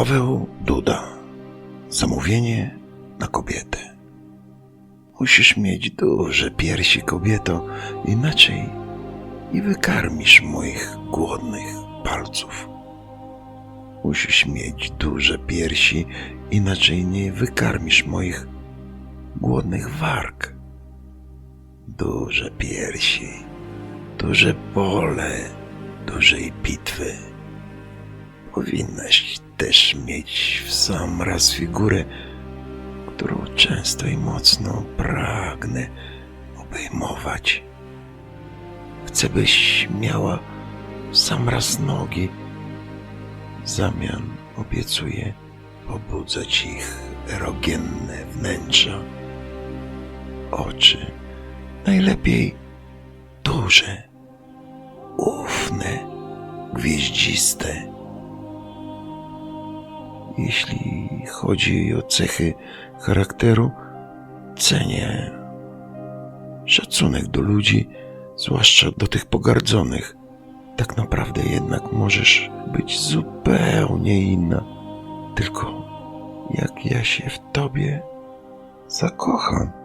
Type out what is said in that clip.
Paweł Duda. Zamówienie na kobietę. Musisz mieć duże piersi, kobieto, inaczej nie wykarmisz moich głodnych palców. Musisz mieć duże piersi, inaczej nie wykarmisz moich głodnych warg. Duże piersi, duże pole, dużej bitwy. Powinnaś też mieć w sam raz figurę, którą często i mocno pragnę obejmować. Chcę, byś miała w sam raz nogi. W zamian obiecuję pobudzać ich erogienne wnętrza. Oczy, najlepiej duże, ufne, gwieździste. Jeśli chodzi o cechy charakteru, cenię szacunek do ludzi, zwłaszcza do tych pogardzonych. Tak naprawdę jednak możesz być zupełnie inna. Tylko jak ja się w tobie zakocham.